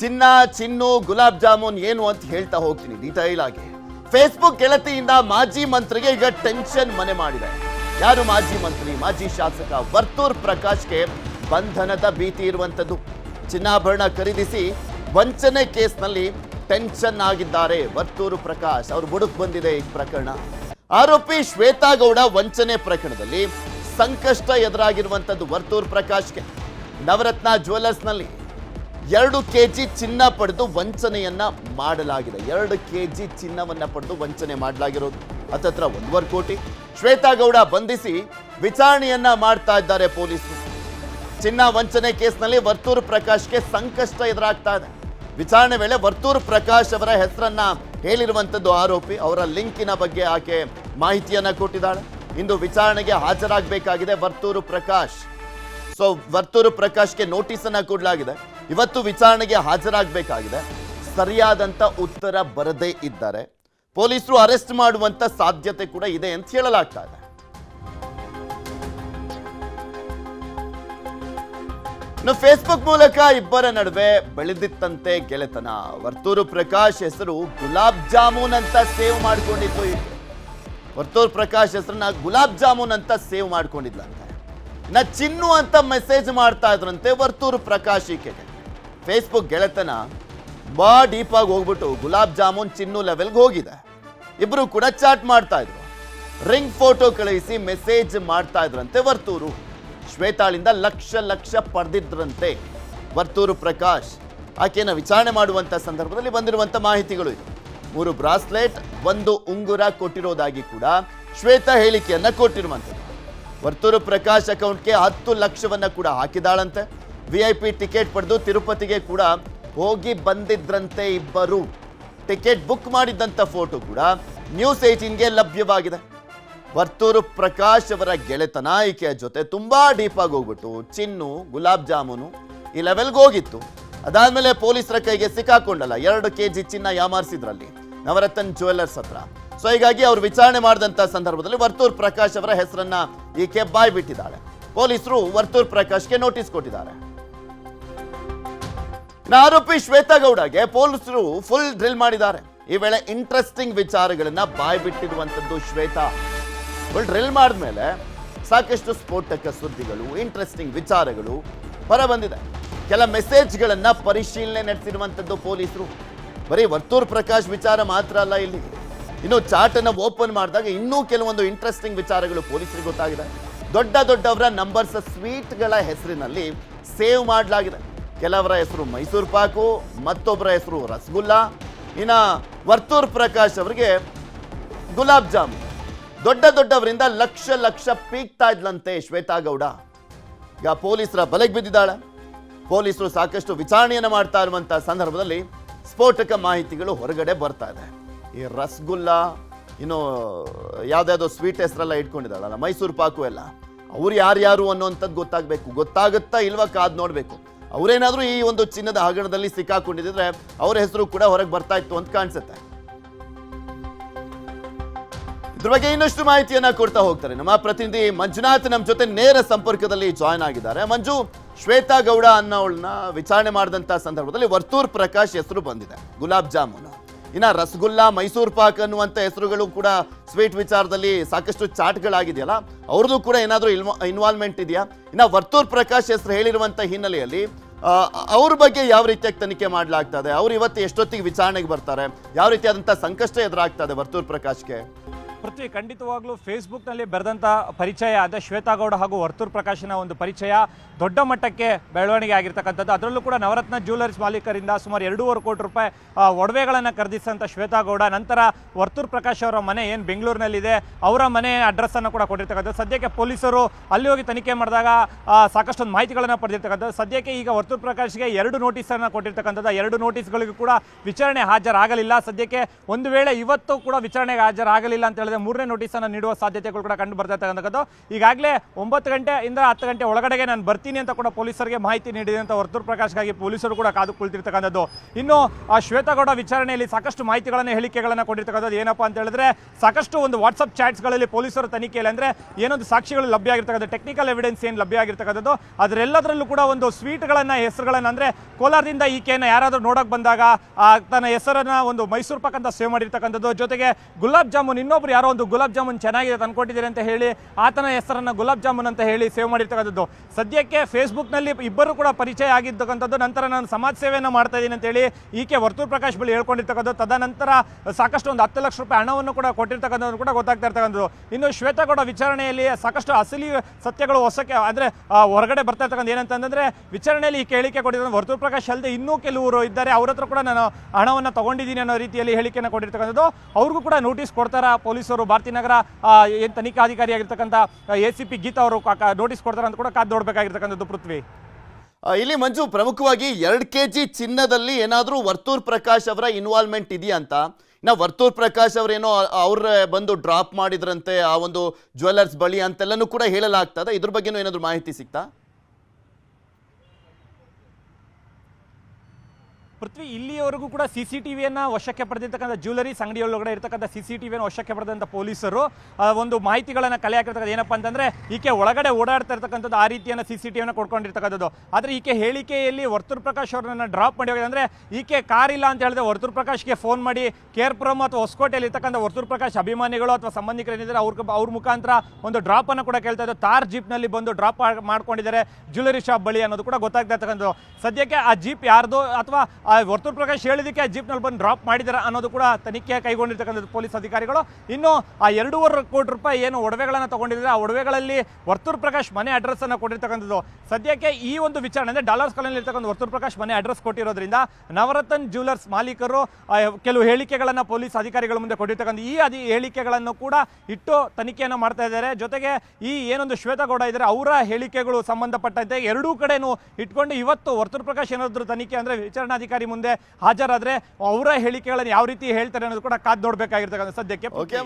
ಚಿನ್ನ, ಚಿನ್ನು, ಗುಲಾಬ್ ಜಾಮೂನ್ ಏನು ಅಂತ ಹೇಳ್ತಾ ಹೋಗ್ತೀನಿ ಡೀಟೈಲ್ ಆಗಿ. ಫೇಸ್ಬುಕ್ ಗೆಳತಿಯಿಂದ ಮಾಜಿ ಮಂತ್ರಿಗೆ ಈಗ ಟೆನ್ಷನ್ ಮನೆ ಮಾಡಿದೆ. ಯಾರು ಮಾಜಿ ಮಂತ್ರಿ, ಮಾಜಿ ಶಾಸಕ ವರ್ತೂರ್ ಪ್ರಕಾಶ್ಗೆ ಬಂಧನದ ಭೀತಿ ಇರುವಂತದ್ದು? ಚಿನ್ನಾಭರಣ ಖರೀದಿಸಿ ವಂಚನೆ ಕೇಸ್ನಲ್ಲಿ ಟೆನ್ಷನ್ ಆಗಿದ್ದಾರೆ ವರ್ತೂರು ಪ್ರಕಾಶ್. ಅವ್ರ ಬುಡುಕ್ ಬಂದಿದೆ ಈ ಪ್ರಕರಣ. ಆರೋಪಿ ಶ್ವೇತಾ ಗೌಡ ವಂಚನೆ ಪ್ರಕರಣದಲ್ಲಿ ಸಂಕಷ್ಟ ಎದುರಾಗಿರುವಂತದ್ದು ವರ್ತೂರ್ ಪ್ರಕಾಶ್ಗೆ. ನವರತ್ನ ಜ್ಯುವೆಲ್ಲರ್ಸ್ನಲ್ಲಿ ಎರಡು ಕೆ ಜಿ ಚಿನ್ನ ಪಡೆದು ವಂಚನೆಯನ್ನ ಮಾಡಲಾಗಿದೆ. ಎರಡು ಕೆಜಿ ಚಿನ್ನವನ್ನ ಪಡೆದು ವಂಚನೆ ಮಾಡಲಾಗಿರೋದು. ಹತ್ತತ್ರ ಒಂದೂವರೆ ಕೋಟಿ. ಶ್ವೇತಾ ಗೌಡ ಬಂಧಿಸಿ ವಿಚಾರಣೆಯನ್ನ ಮಾಡ್ತಾ ಇದ್ದಾರೆ ಪೊಲೀಸರು. ಚಿನ್ನ ವಂಚನೆ ಕೇಸ್ನಲ್ಲಿ ವರ್ತೂರು ಪ್ರಕಾಶ್ಗೆ ಸಂಕಷ್ಟ ಎದುರಾಗ್ತಾ ಇದೆ. ವಿಚಾರಣೆ ವೇಳೆ ವರ್ತೂರು ಪ್ರಕಾಶ್ ಅವರ ಹೆಸರನ್ನ ಹೇಳಿರುವಂತದ್ದು ಆರೋಪಿ. ಅವರ ಲಿಂಕಿನ ಬಗ್ಗೆ ಆಕೆ ಮಾಹಿತಿಯನ್ನ ಕೊಟ್ಟಿದ್ದಾಳೆ. ಇಂದು ವಿಚಾರಣೆಗೆ ಹಾಜರಾಗಬೇಕಾಗಿದೆ ವರ್ತೂರು ಪ್ರಕಾಶ್. ಸೊ, ವರ್ತೂರು ಪ್ರಕಾಶ್ಗೆ ನೋಟಿಸ್ ಅನ್ನ ಕೊಡಲಾಗಿದೆ. ಇವತ್ತು ವಿಚಾರಣೆಗೆ ಹಾಜರಾಗಬೇಕಾಗಿದೆ. ಸರಿಯಾದಂಥ ಉತ್ತರ ಬರದೇ ಇದ್ದಾರೆ. ಪೊಲೀಸರು ಅರೆಸ್ಟ್ ಮಾಡುವಂಥ ಸಾಧ್ಯತೆ ಕೂಡ ಇದೆ ಅಂತ ಹೇಳಲಾಗ್ತಾ ಇದೆ. ಫೇಸ್ಬುಕ್ ಮೂಲಕ ಇಬ್ಬರ ನಡುವೆ ಬೆಳೆದಿತ್ತಂತೆ ಗೆಳೆತನ. ವರ್ತೂರು ಪ್ರಕಾಶ್ ಹೆಸರು ಗುಲಾಬ್ ಜಾಮೂನ್ ಅಂತ ಸೇವ್ ಮಾಡ್ಕೊಂಡಿತ್ತು ವರ್ತೂರ್ ಪ್ರಕಾಶ್ ಹೆಸರನ್ನ ಗುಲಾಬ್ ಜಾಮೂನ್ ಅಂತ ಸೇವ್ ಮಾಡ್ಕೊಂಡಿದ್ಲಂತೆ. ನಾ ಚಿನ್ನು ಅಂತ ಮೆಸೇಜ್ ಮಾಡ್ತಾ ಇದ್ರಂತೆ ವರ್ತೂರು ಪ್ರಕಾಶ್ ಈಕೆಗೆ. ಫೇಸ್ಬುಕ್ ಗೆಳೆತನ ಬಾ ಡೀಪ್ ಆಗಿ ಹೋಗ್ಬಿಟ್ಟು ಗುಲಾಬ್ ಜಾಮೂನ್ ಚಿನ್ನು ಲೆವೆಲ್ಗೆ ಹೋಗಿದೆ. ಇಬ್ಬರು ಕೂಡ ಚಾಟ್ ಮಾಡ್ತಾ ಇದ್ರು. ರಿಂಗ್ ಫೋಟೋ ಕಳುಹಿಸಿ ಮೆಸೇಜ್ ಮಾಡ್ತಾ ಇದ್ರಂತೆ ವರ್ತೂರು. ಶ್ವೇತಾಳಿಂದ ಲಕ್ಷ ಲಕ್ಷ ಪಡೆದಿದ್ರಂತೆ. ವರ್ತೂರು ಪ್ರಕಾಶ್, ಆಕೆಯನ್ನು ವಿಚಾರಣೆ ಮಾಡುವಂತ ಸಂದರ್ಭದಲ್ಲಿ ಬಂದಿರುವಂತ ಮಾಹಿತಿಗಳು ಇದು ಮೂರು ಬ್ರಾಸ್ಲೆಟ್, ಒಂದು ಉಂಗುರ ಕೊಟ್ಟಿರೋದಾಗಿ ಕೂಡ ಶ್ವೇತಾ ಹೇಳಿಕೆಯನ್ನ ಕೊಟ್ಟಿರುವಂಥದ್ದು ವರ್ತೂರು ಪ್ರಕಾಶ್ ಅಕೌಂಟ್ಗೆ ಹತ್ತು ಲಕ್ಷವನ್ನ ಕೂಡ ಹಾಕಿದಾಳಂತೆ. ವಿ ಐ ಪಿ ಟಿಕೆಟ್ ಪಡೆದು ತಿರುಪತಿಗೆ ಕೂಡ ಹೋಗಿ ಬಂದಿದ್ರಂತೆ ಇಬ್ಬರು. ಟಿಕೆಟ್ ಬುಕ್ ಮಾಡಿದ್ದಂಥ ಫೋಟೋ ಕೂಡ ನ್ಯೂಸ್ ಏಟೀನ್ಗೆ ಲಭ್ಯವಾಗಿದೆ. ವರ್ತೂರು ಪ್ರಕಾಶ್ ಅವರ ಗೆಳೆತನ ಈಕೆಯ ಜೊತೆ ತುಂಬ ಡೀಪ್ ಆಗಿ ಹೋಗ್ಬಿಟ್ಟು ಚಿನ್ನು, ಗುಲಾಬ್ ಜಾಮೂನು ಈ ಲೆವೆಲ್ಗೆ ಹೋಗಿತ್ತು. ಅದಾದಮೇಲೆ ಪೊಲೀಸರ ಕೈಗೆ ಸಿಕ್ಕಾಕೊಂಡಲ್ಲ, ಎರಡು ಕೆ ಜಿ ಚಿನ್ನ ಯಾಮಾರಿಸಿದ್ರಲ್ಲಿ ನವರತ್ನ ಜುವೆಲ್ಲರ್ಸ್ ಹತ್ರ. ಸೊ ಹೀಗಾಗಿ ಅವರು ವಿಚಾರಣೆ ಮಾಡಿದಂಥ ಸಂದರ್ಭದಲ್ಲಿ ವರ್ತೂರ್ ಪ್ರಕಾಶ್ ಅವರ ಹೆಸರನ್ನ ಈಕೆ ಬಾಯ್ಬಿಟ್ಟಿದ್ದಾಳೆ ಪೊಲೀಸರು ವರ್ತೂರ್ ಪ್ರಕಾಶ್ಗೆ ನೋಟಿಸ್ ಕೊಟ್ಟಿದ್ದಾರೆ. ಆರೋಪಿ ಶ್ವೇತಾ ಗೌಡಗೆ ಪೊಲೀಸರು ಫುಲ್ ಡ್ರಿಲ್ ಮಾಡಿದ್ದಾರೆ. ಈ ವೇಳೆ ಇಂಟ್ರೆಸ್ಟಿಂಗ್ ವಿಚಾರಗಳನ್ನ ಬಾಯ್ ಬಿಟ್ಟಿರುವಂತದ್ದು ಶ್ವೇತಾ. ಫುಲ್ ಡ್ರಿಲ್ ಮಾಡಿದ್ಮೇಲೆ ಸಾಕಷ್ಟು ಸ್ಫೋಟಕ ಸುದ್ದಿಗಳು ಇಂಟ್ರೆಸ್ಟಿಂಗ್ ವಿಚಾರಗಳು ಹೊರ ಬಂದಿದೆ ಕೆಲ ಮೆಸೇಜ್ಗಳನ್ನ ಪರಿಶೀಲನೆ ನಡೆಸಿರುವಂತದ್ದು ಪೊಲೀಸರು. ಬರೀ ವರ್ತೂರ್ ಪ್ರಕಾಶ್ ವಿಚಾರ ಮಾತ್ರ ಅಲ್ಲ ಇಲ್ಲಿ. ಇನ್ನು ಚಾಟ್ ಅನ್ನ ಓಪನ್ ಮಾಡಿದಾಗ ಇನ್ನೂ ಕೆಲವೊಂದು ಇಂಟ್ರೆಸ್ಟಿಂಗ್ ವಿಚಾರಗಳು ಪೊಲೀಸರಿಗೆ ಗೊತ್ತಾಗಿದೆ. ದೊಡ್ಡ ದೊಡ್ಡವರ ನಂಬರ್ಸ್ ಸ್ವೀಟ್ಗಳ ಹೆಸರಿನಲ್ಲಿ ಸೇವ್ ಮಾಡಲಾಗಿದೆ. ಕೆಲವರ ಹೆಸರು ಮೈಸೂರು ಪಾಕು, ಮತ್ತೊಬ್ಬರ ಹೆಸರು ರಸಗುಲ್ಲ. ಇನ್ನು ವರ್ತೂರ್ ಪ್ರಕಾಶ್ ಅವರಿಗೆ ಗುಲಾಬ್ ಜಾಮೂನ್. ದೊಡ್ಡ ದೊಡ್ಡವರಿಂದ ಲಕ್ಷ ಲಕ್ಷ ಪೀಕ್ತಾ ಇದ್ಲಂತೆ ಶ್ವೇತಾ ಗೌಡ. ಈಗ ಪೊಲೀಸರ ಬಲೆಗೆ ಬಿದ್ದಿದ್ದಾಳೆ. ಪೊಲೀಸರು ಸಾಕಷ್ಟು ವಿಚಾರಣೆಯನ್ನು ಮಾಡ್ತಾ ಇರುವಂಥ ಸಂದರ್ಭದಲ್ಲಿ ಸ್ಫೋಟಕ ಮಾಹಿತಿಗಳು ಹೊರಗಡೆ ಬರ್ತಾ ಇದೆ. ಈ ರಸಗುಲ್ಲ ಇನ್ನು ಯಾವ್ದಾವುದೋ ಸ್ವೀಟ್ ಹೆಸರೆಲ್ಲ ಇಟ್ಕೊಂಡಿದ್ದಾಳಲ್ಲ, ಮೈಸೂರು ಪಾಕು ಎಲ್ಲ. ಅವ್ರು ಯಾರ್ಯಾರು ಅನ್ನೋಂಥದ್ದು ಗೊತ್ತಾಗಬೇಕು. ಗೊತ್ತಾಗುತ್ತಾ ಇಲ್ವಾ ಕಾದ್ ನೋಡಬೇಕು. ಅವರೇನಾದ್ರೂ ಈ ಒಂದು ಚಿನ್ನದ ಹಗರಣದಲ್ಲಿ ಸಿಕ್ಕಾಕೊಂಡಿದ್ರೆ ಅವರ ಹೆಸರು ಕೂಡ ಹೊರಗೆ ಬರ್ತಾ ಇತ್ತು ಅಂತ ಕಾಣಿಸುತ್ತೆ. ಇದ್ರ ಬಗ್ಗೆ ಇನ್ನಷ್ಟು ಮಾಹಿತಿಯನ್ನ ಕೊಡ್ತಾ ಹೋಗ್ತಾರೆ. ನಮ್ಮ ಪ್ರತಿನಿಧಿ ಮಂಜುನಾಥ್ ನಮ್ಮ ಜೊತೆ ನೇರ ಸಂಪರ್ಕದಲ್ಲಿ ಜಾಯ್ನ್ ಆಗಿದ್ದಾರೆ. ಮಂಜು, ಶ್ವೇತಾ ಗೌಡ ಅನ್ನೋಳನ್ನ ವಿಚಾರಣೆ ಮಾಡಿದಂತ ಸಂದರ್ಭದಲ್ಲಿ ವರ್ತೂರ್ ಪ್ರಕಾಶ್ ಹೆಸರು ಬಂದಿದೆ. ಗುಲಾಬ್ ಜಾಮೂನ್. ಇನ್ನ ರಸಗುಲ್ಲ, ಮೈಸೂರು ಪಾಕ್ ಅನ್ನುವಂತ ಹೆಸರುಗಳು ಕೂಡ ಸ್ವೀಟ್ ವಿಚಾರದಲ್ಲಿ ಸಾಕಷ್ಟು ಚಾಟ್ಗಳಾಗಿದೆಯಲ್ಲ, ಅವ್ರದ್ದು ಕೂಡ ಏನಾದರೂ ಇನ್ವಾಲ್ವ್ಮೆಂಟ್ ಇದೆಯಾ? ಇನ್ನ ವರ್ತೂರ್ ಪ್ರಕಾಶ್ ಹೆಸರು ಹೇಳಿರುವಂತ ಹಿನ್ನೆಲೆಯಲ್ಲಿ ಅವ್ರ ಬಗ್ಗೆ ಯಾವ ರೀತಿಯಾಗಿ ತನಿಖೆ ಮಾಡಲಾಗ್ತದೆ? ಅವ್ರು ಇವತ್ತು ಎಷ್ಟೊತ್ತಿಗೆ ವಿಚಾರಣೆಗೆ ಬರ್ತಾರೆ? ಯಾವ ರೀತಿಯಾದಂಥ ಸಂಕಷ್ಟ ಎದುರಾಗ್ತದೆ ವರ್ತೂರ್ ಪ್ರಕಾಶ್ಗೆ? ಪೃಥ್ವಿ ಖಂಡಿತವಾಗ್ಲೂ ಫೇಸ್ಬುಕ್ನಲ್ಲಿ ಬೆರೆದಂಥ ಪರಿಚಯ ಆದ ಶ್ವೇತಾಗೌಡ ಹಾಗೂ ವರ್ತೂರ್ ಪ್ರಕಾಶನ ಒಂದು ಪರಿಚಯ, ದೊಡ್ಡ ಮಟ್ಟಕ್ಕೆ ಬೆಳವಣಿಗೆ ಆಗಿರ್ತಕ್ಕಂಥದ್ದು. ಅದರಲ್ಲೂ ಕೂಡ ನವರತ್ನ ಜ್ಯುವೆಲರ್ಸ್ ಮಾಲೀಕರಿಂದ ಸುಮಾರು ಎರಡೂವರೆ ಕೋಟಿ ರೂಪಾಯಿ ಒಡವೆಗಳನ್ನು ಖರೀದಿಸಿದಂಥ ಶ್ವೇತಾಗೌಡ. ನಂತರ ವರ್ತೂರ್ ಪ್ರಕಾಶ್ ಅವರ ಮನೆ ಏನು ಬೆಂಗಳೂರಿನಲ್ಲಿದೆ, ಅವರ ಮನೆ ಅಡ್ರೆಸ್ಸನ್ನು ಕೂಡ ಕೊಟ್ಟಿರ್ತಕ್ಕಂಥದ್ದು. ಸದ್ಯಕ್ಕೆ ಪೊಲೀಸರು ಅಲ್ಲಿ ಹೋಗಿ ತನಿಖೆ ಮಾಡಿದಾಗ ಸಾಕಷ್ಟು ಮಾಹಿತಿಗಳನ್ನು ಪಡೆದಿರ್ತಕ್ಕಂಥದ್ದು. ಸದ್ಯಕ್ಕೆ ಈಗ ವರ್ತೂರ್ ಪ್ರಕಾಶ್ಗೆ ಎರಡು ನೋಟಿಸನ್ನು ಕೊಟ್ಟಿರ್ತಕ್ಕಂಥದ್ದು. ಎರಡು ನೋಟಿಸ್ಗಳಿಗೂ ಕೂಡ ವಿಚಾರಣೆ ಹಾಜರಾಗಲಿಲ್ಲ. ಸದ್ಯಕ್ಕೆ ಒಂದು ವೇಳೆ ಇವತ್ತು ಕೂಡ ವಿಚಾರಣೆಗೆ ಹಾಜರಾಗಲಿಲ್ಲ ಅಂತ ಹೇಳಿದ್ರೆ ಮೂರನೇ ನೋಟಿಸ್ ಅನ್ನು ನೀಡುವ ಸಾಧ್ಯತೆಗಳು ಕೂಡ ಕಂಡು ಬರ್ತಾ ಇರ್ತಕ್ಕಂಥದ್ದು. ಈಗಾಗಲೇ ಒಂಬತ್ತು ಗಂಟೆಯಿಂದ ಹತ್ತು ಗಂಟೆ ಒಳಗಡೆಗೆ ನಾನು ಬರ್ತೀನಿ ಅಂತ ಕೂಡ ಪೊಲೀಸರಿಗೆ ಮಾಹಿತಿ ನೀಡಿದೆ ಅಂತ ವರ್ತೂರ್ ಪ್ರಕಾಶ್ಗಾಗಿ ಪೊಲೀಸರು ಕೂಡ ಕಾದು ಕುಳಿತಿರ್ತಕ್ಕಂಥದ್ದು ಇನ್ನು ಆ ಶ್ವೇತಗೌಡ ವಿಚಾರಣೆಯಲ್ಲಿ ಸಾಕಷ್ಟು ಮಾಹಿತಿಗಳನ್ನು, ಹೇಳಿಕೆಗಳನ್ನು ಕೊಟ್ಟಿರ್ತಕ್ಕಂಥದ್ದು ಏನಪ್ಪಾ ಅಂತ ಹೇಳಿದ್ರೆ, ಸಾಕಷ್ಟು ಒಂದು ವಾಟ್ಸಪ್ ಚಾಟ್ಸ್ಗಳಲ್ಲಿ ಪೊಲೀಸರು ತನಿಖೆಯಲ್ಲಿ ಅಂದ್ರೆ ಏನೊಂದು ಸಾಕ್ಷಿಗಳು ಲಭ್ಯ ಆಗಿರ್ತಕ್ಕಂಥ ಟೆಕ್ನಿಕಲ್ ಎವಿಡೆನ್ಸ್ ಏನು ಲಭ್ಯ ಆಗಿರ್ತಕ್ಕಂಥದ್ದು, ಅದರೆಲ್ಲದರಲ್ಲೂ ಕೂಡ ಒಂದು ಸ್ವೀಟ್ಗಳನ್ನು ಹೆಸರುಗಳನ್ನ ಅಂದ್ರೆ ಕೋಲಾರದಿಂದ ಈಕೆಯನ್ನು ಯಾರಾದರೂ ನೋಡೋಕೆ ಬಂದಾಗ ತನ್ನ ಹೆಸರನ್ನ ಒಂದು ಮೈಸೂರು ಪಾಕ್ ಅಂತ ಸೇವ್ ಮಾಡಿರ್ತಕ್ಕಂಥದ್ದು. ಜೊತೆಗೆ ಗುಲಾಬ್ ಜಾಮೂನ್ ಇನ್ನೊಬ್ರು ಯಾರೋ ಒಂದು ಗುಲಾಬ್ ಜಾಮೂನ್ ಚೆನ್ನಾಗಿದೆ ತಂದ್ಕೊಟ್ಟಿದ್ದೀರಿ ಅಂತ ಹೇಳಿ ಆತನ ಹೆಸರನ್ನ ಗುಲಾಬ್ ಜಾಮೂನ್ ಅಂತ ಹೇಳಿ ಸೇವ್ ಮಾಡಿರ್ತಕ್ಕಂಥದ್ದು. ಸದ್ಯಕ್ಕೆ ಫೇಸ್ಬುಕ್ನಲ್ಲಿ ಇಬ್ಬರು ಕೂಡ ಪರಿಚಯ ಆಗಿರ್ತಕ್ಕಂಥದ್ದು. ನಂತರ ನಾನು ಸಮಾಜ ಸೇವೆಯನ್ನು ಮಾಡ್ತಾ ಇದ್ದೀನಿ ಅಂತ ಹೇಳಿ ಈಕೆ ವರ್ತೂರ್ ಪ್ರಕಾಶ್ ಬಳಿ ಹೇಳ್ಕೊಂಡಿರ್ತಕ್ಕಂಥದ್ದು. ತದನಂತರ ಸಾಕಷ್ಟು ಒಂದು ಹತ್ತು ಲಕ್ಷ ರೂಪಾಯಿ ಹಣವನ್ನು ಕೂಡ ಕೊಟ್ಟಿರ್ತಕ್ಕಂಥದ್ದು ಕೂಡ ಗೊತ್ತಾಗ್ತಾ ಇರ್ತಕ್ಕಂಥದ್ದು. ಇನ್ನು ಶ್ವೇತಗೌಡ ವಿಚಾರಣೆಯಲ್ಲಿ ಸಾಕಷ್ಟು ಅಸಲಿ ಸತ್ಯಗಳು ಹೊಸಕ್ಕೆ ಅಂದರೆ ಹೊರಗಡೆ ಬರ್ತಾ ಇರ್ತಕ್ಕಂಥ ಏನಂತಂದ್ರೆ, ವಿಚಾರಣೆಯಲ್ಲಿ ಈ ಹೇಳಿಕೆ ಕೊಟ್ಟಿರೋ ವರ್ತೂರ್ ಪ್ರಕಾಶ್ ಅಲ್ಲದೆ ಇನ್ನೂ ಕೆಲವರು ಇದ್ದಾರೆ. ಅವ್ರ ಹತ್ರ ಕೂಡ ನಾನು ಹಣವನ್ನು ತಗೊಂಡಿದ್ದೀನಿ ಅನ್ನೋ ರೀತಿಯಲ್ಲಿ ಹೇಳಿಕೆಯನ್ನು ಕೊಟ್ಟಿರ್ತಕ್ಕಂಥದ್ದು. ಅವ್ರಿಗೂ ಕೂಡ ನೋಟಿಸ್ ಕೊಡ್ತಾರ ಪೊಲೀಸರು ಭಾರತೀನಗರ ಏನು ತನಿಖಾಧಿಕಾರಿಯಾಗಿರ್ತಕ್ಕಂಥ ಎ ಸಿ ಪಿ ಗೀತಾ ಅವರು ನೋಟಿಸ್ ಕೊಡ್ತಾರ ಅಂತ ಕೂಡ ಕಾದು ನೋಡಬೇಕಾಗಿರ್ತಕ್ಕಂಥದ್ದು ಪೃಥ್ವಿ. ಇಲ್ಲಿ ಮಂಜು, ಪ್ರಮುಖವಾಗಿ ಎರಡು ಕೆ ಜಿ ಚಿನ್ನದಲ್ಲಿ ಏನಾದರೂ ವರ್ತೂರ್ ಪ್ರಕಾಶ್ ಅವರ ಇನ್ವಾಲ್ವ್ಮೆಂಟ್ ಇದೆಯಾ ಅಂತ? ಇನ್ನು ವರ್ತೂರ್ ಪ್ರಕಾಶ್ ಅವರೇನೋ, ಅವ್ರ ಬಂದು ಡ್ರಾಪ್ ಮಾಡಿದ್ರಂತೆ, ಆ ಒಂದು ಜ್ಯುವೆಲ್ಲರ್ಸ್ ಬಳಿ ಅಂತೆಲ್ಲನೂ ಕೂಡ ಹೇಳಲಾಗ್ತದೆ. ಇದ್ರ ಬಗ್ಗೆನೂ ಏನಾದರೂ ಮಾಹಿತಿ ಸಿಗ್ತಾ ಪೃಥ್ವಿ, ಇಲ್ಲಿಯವರೆಗೂ ಕೂಡ ಸಿ ಸಿ ಟಿ ವಿಯನ್ನು ವಶಕ್ಕೆ ಪಡೆದಿರ್ತಕ್ಕಂಥ ಜ್ಯುವೆಲರೀಸ್ ಅಂಗಡಿಯೊಳಗಡೆ ಇರ್ತಕ್ಕಂಥ ಸಿ ಸಿ ಟಿ ವಿಯನ್ನು ವಶಕ್ಕೆ ಪಡೆದಂಥ ಪೊಲೀಸರು ಒಂದು ಮಾಹಿತಿಗಳನ್ನು ಕಲೆ ಹಾಕಿರ್ತಕ್ಕಂಥ ಏನಪ್ಪ ಅಂತಂದರೆ, ಈಕೆ ಒಳಗಡೆ ಓಡಾಡ್ತಾ ಇರ್ತಕ್ಕಂಥದ್ದು ಆ ರೀತಿಯನ್ನು ಸಿ ಸಿ ಟಿ ವಿಯನ್ನು ಕೊಡ್ಕೊಂಡಿರ್ತಕ್ಕಂಥದ್ದು. ಆದರೆ ಈಕೆ ಹೇಳಿಕೆಯಲ್ಲಿ ವರ್ತೂರ್ ಪ್ರಕಾಶ್ ಅವರನ್ನು ಡ್ರಾಪ್ ಮಾಡಿ ಹೋಗಿದೆ ಅಂದ್ರೆ, ಈಕೆ ಕಾರ್ ಇಲ್ಲ ಅಂತ ಹೇಳಿದ್ರೆ ವರ್ತೂರ್ ಪ್ರಕಾಶ್ಗೆ ಫೋನ್ ಮಾಡಿ, ಕೇರ್ಪುರಂ ಅಥವಾ ಹೊಸಕೋಟೆಯಲ್ಲಿ ಇರ್ತಕ್ಕಂಥ ವರ್ತೂರ್ ಪ್ರಕಾಶ್ ಅಭಿಮಾನಿಗಳು ಅಥವಾ ಸಂಬಂಧಿಕರು ಏನಿದ್ದಾರೆ ಅವ್ರ ಅವ್ರ ಮುಖಾಂತರ ಒಂದು ಡ್ರಾಪ್ ಅನ್ನು ಕೂಡ ಕೇಳ್ತಾ ಇದ್ದು ತಾರ್ ಜೀಪ್ನಲ್ಲಿ ಬಂದು ಡ್ರಾಪ್ ಮಾಡ್ಕೊಂಡಿದ್ದಾರೆ ಜ್ಯುವೆಲರಿ ಶಾಪ್ ಬಳಿ ಅನ್ನೋದು ಕೂಡ ಗೊತ್ತಾಗ್ತಾ ಇರ್ತಕ್ಕಂಥದ್ದು. ಸದ್ಯಕ್ಕೆ ಆ ಜೀಪ್ ಯಾರ್ದು ಅಥವಾ ವರ್ತೂರ್ ಪ್ರಕಾಶ್ ಹೇಳಿದಕ್ಕೆ ಆ ಜೀಪ್ನಲ್ಲಿ ಬಂದು ಡ್ರಾಪ್ ಮಾಡಿದ್ದಾರೆ ಅನ್ನೋದು ಕೂಡ ತನಿಖೆ ಕೈಗೊಂಡಿರ್ತಕ್ಕಂಥದ್ದು ಪೊಲೀಸ್ ಅಧಿಕಾರಿಗಳು. ಇನ್ನು ಆ ಎರಡೂವರೆ ಕೋಟಿ ರೂಪಾಯಿ ಏನು ಒಡವೆಗಳನ್ನು ತಗೊಂಡಿದ್ದಾರೆ, ಆ ಒಡವೆಗಳಲ್ಲಿ ವರ್ತೂರ್ ಪ್ರಕಾಶ್ ಮನೆ ಅಡ್ರೆಸ್ ಅನ್ನು ಕೊಟ್ಟಿರ್ತಕ್ಕಂಥದ್ದು. ಸದ್ಯಕ್ಕೆ ಈ ಒಂದು ವಿಚಾರಣೆ ಅಂದರೆ ಡಾಲರ್ಸ್ ಕಾಲೋನಿ ಇರ್ತಕ್ಕಂಥ ವರ್ತೂರ್ ಪ್ರಕಾಶ್ ಮನೆ ಅಡ್ರೆಸ್ ಕೊಟ್ಟಿರೋದ್ರಿಂದ ನವರತ್ನ ಜ್ಯುವೆಲರ್ಸ್ ಮಾಲೀಕರು ಕೆಲವು ಹೇಳಿಕೆಗಳನ್ನು ಪೊಲೀಸ್ ಅಧಿಕಾರಿಗಳ ಮುಂದೆ ಕೊಟ್ಟಿರ್ತಕ್ಕಂಥ ಈ ಅಧಿ ಹೇಳಿಕೆಗಳನ್ನು ಕೂಡ ಇಟ್ಟು ತನಿಖೆಯನ್ನು ಮಾಡ್ತಾ ಇದ್ದಾರೆ. ಜೊತೆಗೆ ಈ ಏನೊಂದು ಶ್ವೇತಗೌಡ ಇದ್ದಾರೆ ಅವರ ಹೇಳಿಕೆಗಳು ಸಂಬಂಧಪಟ್ಟಂತೆ ಎರಡೂ ಕಡೆನೂ ಇಟ್ಕೊಂಡು ಇವತ್ತು ವರ್ತೂರ್ ಪ್ರಕಾಶ್ ಏನಾದರೂ ತನಿಖೆ ಅಂದರೆ ವಿಚಾರಣಾಧಿಕಾರಿ ಮುಂದೆ ಹಾಜರಾದ್ರೆ ಅವರ ಹೇಳಿಕೆಗಳನ್ನು ಯಾವ ರೀತಿ ಹೇಳ್ತಾರೆ ಅನ್ನೋದು ಕೂಡ ಕಾದ್ ನೋಡ್ಬೇಕಾಗಿರ್ತಕ್ಕಂಥ ಸದ್ಯಕ್ಕೆ